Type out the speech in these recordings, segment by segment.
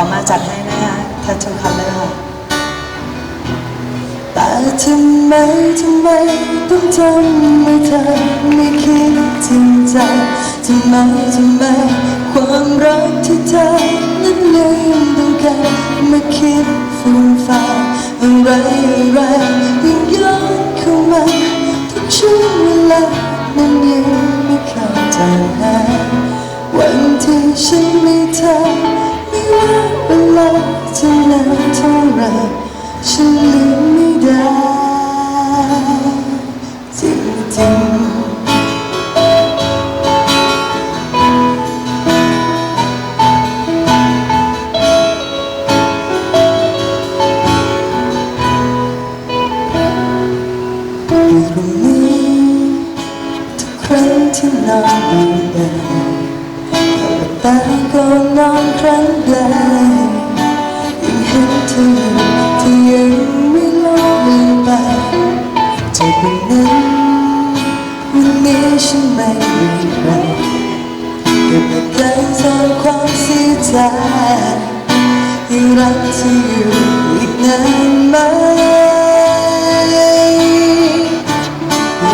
อมาจัดให้นะคะแททูคัลเลอร์แต่ทำไมทำไมต้องทำให้เธอไม่คิดจริงใจทำไมทำไมความรักที่เธอนั้นลืมต้องการมาคิดฟูมฟาอะไรอะไรยิ่งย้อนเข้ามาทุกช่วงเวลานั้นยังไม่เข้าใจวันที่ฉันมีเธอ จะนานเท่าไรฉันลืมไม่ได้จริงๆอยู่ตรงนี้ทุกครั้งที่นอนดูแดดหลับตาก็นอนครั้งใดยัง นนี้ฉันไม่มีใครเก็บอาการซ่อนความเสียใจยังรักเธออยู่อีกนานไหม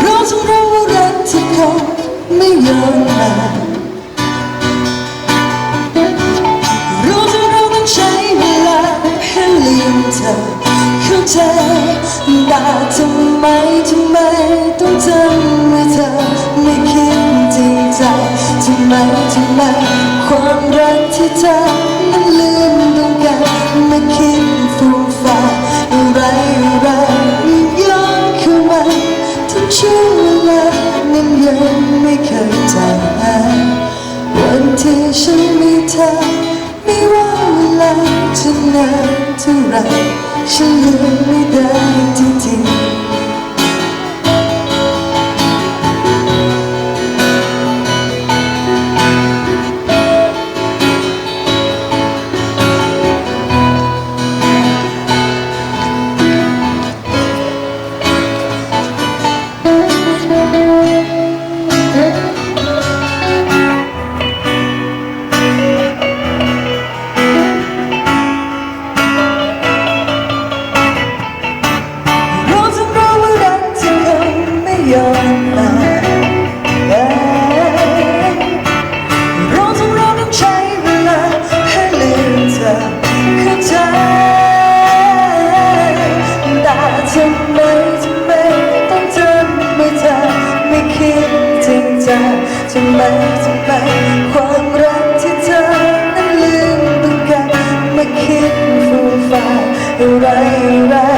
เราต้องรู้ว่ารักที่คงไม่ย้อนมาเราต้องรู้ต้องใช้เวลาให้ลืมเธอเข้าใจแต่ทำไมทำไม ช่วงเวลานั้นยังไม่เคยจางหายวันที่ฉันมีเธอไม่ว่าเวลาจะนานเท่าไรฉันลืมไม่ได้จริงๆ ไมทำไมความรักที่เธอนั้นลืมต้องการมาคิดฟูฟ้าอะไรอะไร